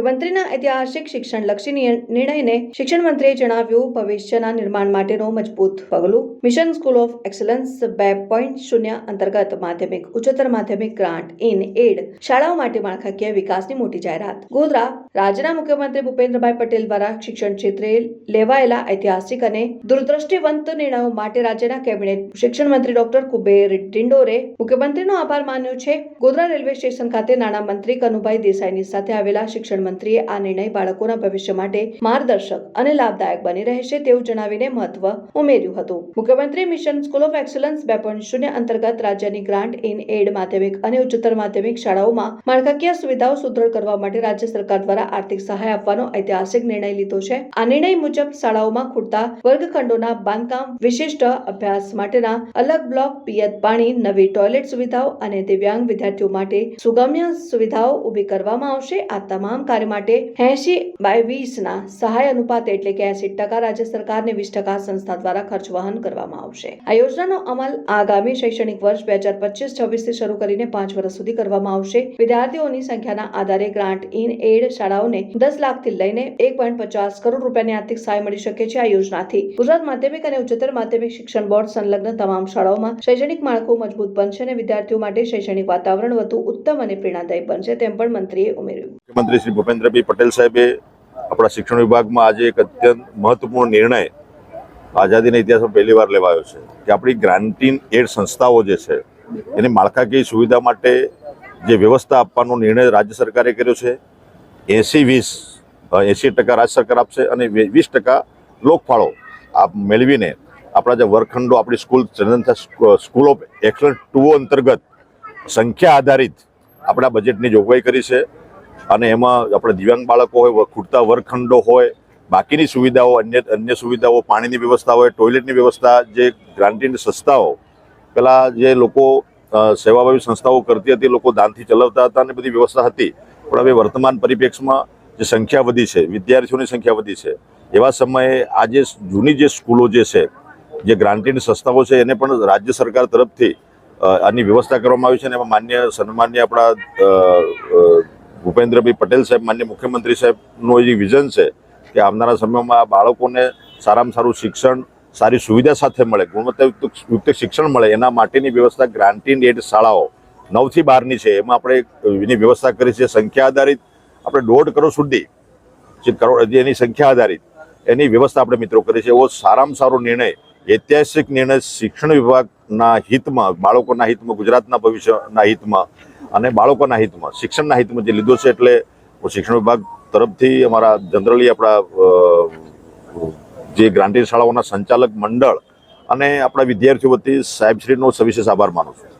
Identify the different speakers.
Speaker 1: મુખ્યમંત્રીના ઐતિહાસિક શિક્ષણલક્ષી નિર્ણયને શિક્ષણ મંત્રીએ જણાવ્યું ભવિષ્યના નિર્માણ માટેનું મજબૂત પગલું મિશન સ્કૂલ ઓફ એક્સલન્સ બે પોઈન્ટ શૂન્ય અંતર્ગત માધ્યમિક ઉચ્ચતર માધ્યમિક ગ્રાન્ટ ઇન એડ શાળાઓ માટે માળખાકીય વિકાસની મોટી જાહેરાત ગોધરા રાજ્યના મુખ્યમંત્રી ભૂપેન્દ્રભાઈ પટેલ દ્વારા શિક્ષણ ક્ષેત્રે લેવાયેલા ઐતિહાસિક અને દૂરદ્રષ્ટિવંત નિર્ણયો માટે રાજ્યના કેબિનેટ શિક્ષણ મંત્રી ડોક્ટર કુબેર ડિંડોરે મુખ્યમંત્રીનો આભાર માન્યો છે ગોધરા રેલવે સ્ટેશન ખાતે મંત્રી કનુભાઈ દેસાઈની સાથે આવેલા શિક્ષણ પ્રધાનમંત્રીએ આ નિર્ણય બાળકોના ભવિષ્ય માટે માર્ગદર્શક અને લાભદાયક બની રહેશે તેવું જણાવીને મહત્વ ઉમેર્યું હતું મુખ્યમંત્રી મિશન સ્કૂલ ઓફ એક્સલન્સ બે શૂન્ય અંતર્ગત રાજ્યની ગ્રાન્ટ ઇન એડ માધ્યમિક અને ઉચ્ચતર માધ્યમિક શાળાઓમાં માળખાકીય સુવિધાઓ સુદૃઢ કરવા માટે રાજ્ય સરકાર દ્વારા આર્થિક સહાય આપવાનો ઐતિહાસિક નિર્ણય લીધો છે આ નિર્ણય મુજબ શાળાઓમાં ખૂટતા વર્ગખંડોના બાંધકામ વિશિષ્ટ અભ્યાસ માટેના અલગ બ્લોક પિયત પાણી નવી ટોયલેટ સુવિધાઓ અને દિવ્યાંગ વિદ્યાર્થીઓ માટે સુગમ્ય સુવિધાઓ ઊભી કરવામાં આવશે આ તમામ કાર્ય કાર્ય માટે એસી બાય વીસના સહાય અનુપાત એટલે કે એસી ટકા રાજ્ય સરકારને વીસ ટકા સંસ્થા દ્વારા ખર્ચ વહન કરવામાં આવશે આ યોજનાનો અમલ આગામી શૈક્ષણિક વર્ષ બે હજાર પચીસ થી શરૂ કરીને પાંચ વર્ષ સુધી કરવામાં આવશે વિદ્યાર્થીઓની સંખ્યાના આધારે ગ્રાન્ટ ઇન એડ શાળાઓને દસ લાખથી લઈને એક પોઈન્ટ પચાસ કરોડ રૂપિયાની આર્થિક સહાય મળી શકે છે આ યોજનાથી ગુજરાત માધ્યમિક અને ઉચ્ચતર માધ્યમિક શિક્ષણ બોર્ડ સંલગ્ન તમામ શાળાઓમાં શૈક્ષણિક માળખું મજબૂત બનશે અને વિદ્યાર્થીઓ માટે શૈક્ષણિક વાતાવરણ વધુ ઉત્તમ અને પ્રેરણાદાયી બનશે તેમ પણ મંત્રીએ ઉમેર્યું મંત્રી શ્રી ભૂપેન્દ્રભાઈ
Speaker 2: પટેલ સાહેબે આપણા શિક્ષણ વિભાગમાં આજે એક અત્યંત મહત્વપૂર્ણ નિર્ણય આઝાદીના ઇતિહાસમાં પહેલી વાર લેવાયો છે કે આપણી ગ્રાન્ટીન એડ સંસ્થાઓ જે છે એની માળખાકીય સુવિધા માટે જે વ્યવસ્થા આપવાનો નિર્ણય રાજ્ય સરકારે કર્યો છે એંસી વીસ એંસી ટકા રાજ્ય સરકાર આપશે અને વીસ ટકા લોકફાળો આ મેળવીને આપણા જે વર્ગખંડો આપણી school school of excellence two o અંતર્ગત સંખ્યા આધારિત આપણા બજેટની જોગવાઈ કરી છે અને એમાં આપણે દિવ્યાંગ બાળકો હોય ખૂટતા વર્ગખંડો હોય બાકીની સુવિધાઓ અન્ય અન્ય સુવિધાઓ પાણીની વ્યવસ્થા હોય ટોયલેટની વ્યવસ્થા જે ગ્રાન્ટીની સંસ્થાઓ પેલા જે લોકો સેવાભાવી સંસ્થાઓ કરતી હતી લોકો દાનથી ચલાવતા હતા અને બધી વ્યવસ્થા હતી પણ હવે વર્તમાન પરિપ્રેક્ષમાં જે સંખ્યા વધી છે વિદ્યાર્થીઓની સંખ્યા વધી છે એવા સમયે આ જે જૂની જે સ્કૂલો જે છે જે ગ્રાન્ટીની સંસ્થાઓ છે એને પણ રાજ્ય સરકાર તરફથી આની વ્યવસ્થા કરવામાં આવી છે અને એમાં માન્ય સન્માન્ય આપણા ભૂપેન્દ્રભાઈ પટેલ સાહેબ માન્ય મુખ્યમંત્રી સાહેબનું જે વિઝન છે કે આવનારા સમયમાં બાળકોને સારામાં સારું શિક્ષણ સારી સુવિધા સાથે મળે ગુણવત્તાયુક્ત શિક્ષણ મળે એના માટેની વ્યવસ્થા ગ્રાન્ટીન એડ શાળાઓ નવથી બારની છે એમાં આપણે એની વ્યવસ્થા કરી છે સંખ્યા આધારિત આપણે દોઢ કરોડ સુધી જે કરોડ એની સંખ્યા આધારિત એની વ્યવસ્થા આપણે મિત્રો કરી છે એવો સારામાં સારો નિર્ણય ઐતિહાસિક નિર્ણય શિક્ષણ વિભાગના હિતમાં બાળકોના હિતમાં ગુજરાતના ભવિષ્યના હિતમાં અને બાળકોના હિતમાં શિક્ષણના હિતમાં જે લીધો છે એટલે શિક્ષણ વિભાગ તરફથી અમારા જનરલી આપણા જે ગ્રાન્ટેડ શાળાઓના સંચાલક મંડળ અને આપણા વિદ્યાર્થીઓ વતી સાહેબશ્રીનો સવિશેષ આભાર માનું છું